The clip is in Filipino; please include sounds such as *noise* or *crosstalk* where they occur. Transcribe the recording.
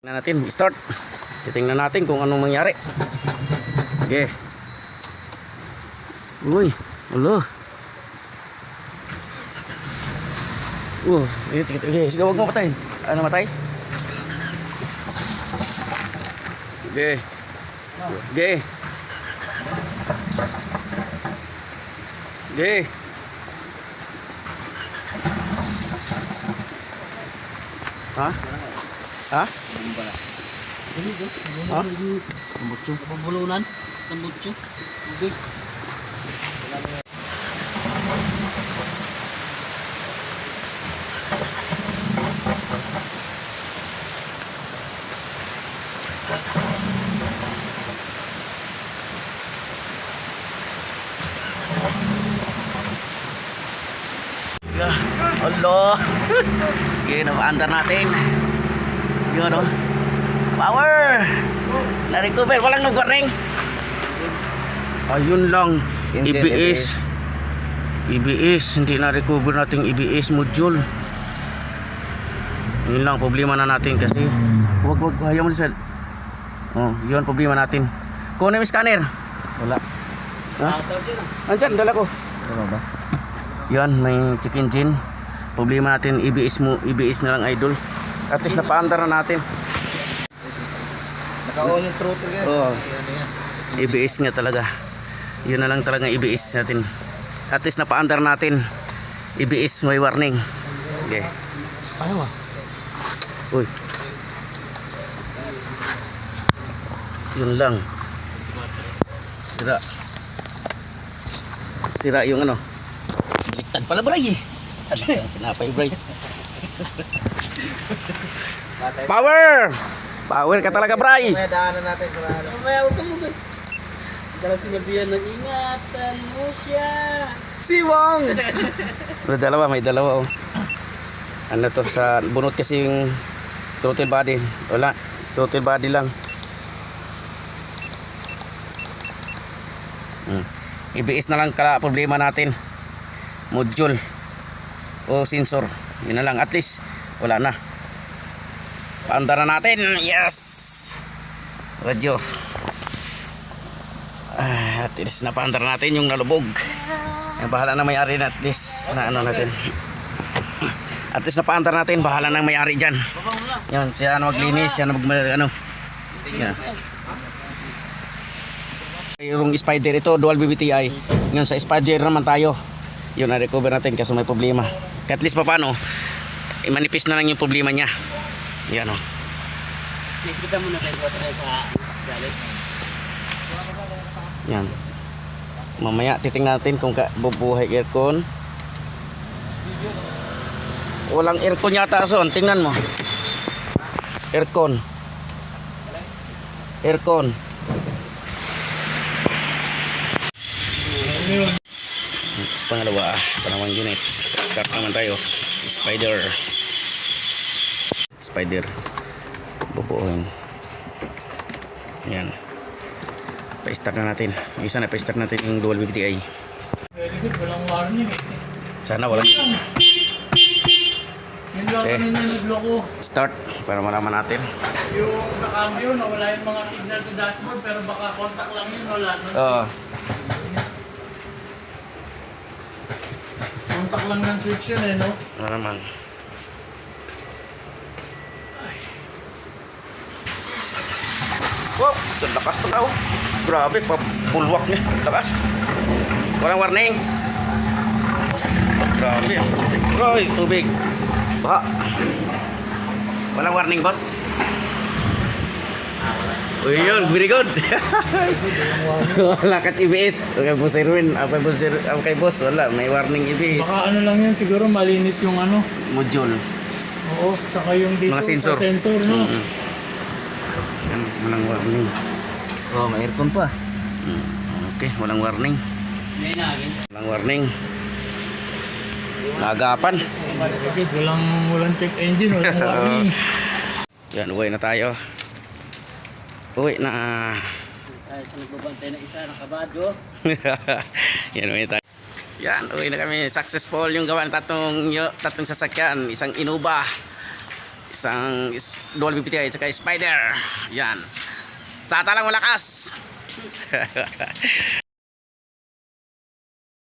Tingnan natin, start. Titingnan natin kung anong mangyari. Okay. Uy, ulo. Uh, sige, sige, okay, sige, huwag mo patayin. Ano matay? Okay. Okay. Okay. Ha? Ha? Ha? Tambutso. Pabulunan. Tambutso. Tubig. Allah. Ang andar natin. Yun o. Power! Na-recover. Walang nag-warning. Ayun lang. IBS. IBS. Hindi na-recover nating IBS module. Yun lang problema na natin kasi wag wag ayaw mo sa Oh, yun problema natin. Kunin mo yung scanner. Wala. Ha? Andyan, dala ko. Ano ba? Yan, may check engine. Problema natin, IBS mo, IBS na lang idol. At least napaandar na natin. Naka-on yung throttle yan. Oo. IBS nga talaga. Yun na lang talaga IBS natin. At least napaandar natin. IBS may warning. Okay. Ayaw ah. Uy. Yun lang. Sira. Sira yung ano. Baliktad pala bray eh. Pinapay bray. *laughs* Power! Power ka talaga bray. May daanan natin ano. Mamaya huwag ka mo doon. Dala sinabihan ng ingatan mo siya. Siwang! May dalawa, may dalawa oh. Ano to sa bunot kasi yung throttle body. Wala, throttle body lang. Hmm. IBS na lang kala problema natin. Module o sensor. Yun na lang at least wala na. Paanda na natin. Yes. Radyo. Ah, at least napaandar natin yung nalubog. Bahala na may-ari na at least na ano natin. At least napaandar natin, bahala na may-ari dyan. Yan, siya na maglinis, siya na mag, ano. Yan. Yung spider ito, dual BBTI. Ngayon sa spider naman tayo. Yun, na-recover natin kasi may problema. At least pa paano, manipis na lang yung problema niya. Yan o. Nakikita mo na kayo sa galit. Yan. Mamaya titingnan natin kung ka, bubuhay aircon. Walang aircon yata son. Tingnan mo. Aircon. Aircon. Pangalawa, panawang unit. Start naman tayo. Spider. Spider. Bubuuhin. Yan. Pa-start na natin. Yung isa na pa-start natin yung dual eh. Sana walang Okay. start para malaman natin. Yung sa cambio, nawala yung mga signal sa dashboard pero baka contact lang yun, wala. No? Oo. Contact lang ng switch yun eh, no? ano naman. Wow, ang lakas pa daw. Grabe, papulwak niya. Lakas. Walang warning. Grabe. Roy, tubig. Baha. Walang warning, boss. Uy, yun, very good. *laughs* wala kat IBS. Okay, boss Erwin. Apa boss Er- ah, kay boss, wala. May warning IBS. Baka ano lang yun, siguro malinis yung ano. Module. Oo, saka yung dito Mga sensor. sa sensor, no? Mm. Yan, walang warning. Oh, may aircon pa. Mm, Okay, walang warning. May nagin. Walang warning. Nagapan. Walang, walang check engine, walang *laughs* warning. Yan, uwi na tayo. Uwi na. Tayo sa nagbabantay na isa, nakabado. *laughs* Yan, uwi tayo. Yan, uwi na kami. Successful yung gawa ng tatlong, tatlong sasakyan. Isang Innova. Isang is, dual BPTI at saka spider. Yan. Sa tata lang malakas. *laughs*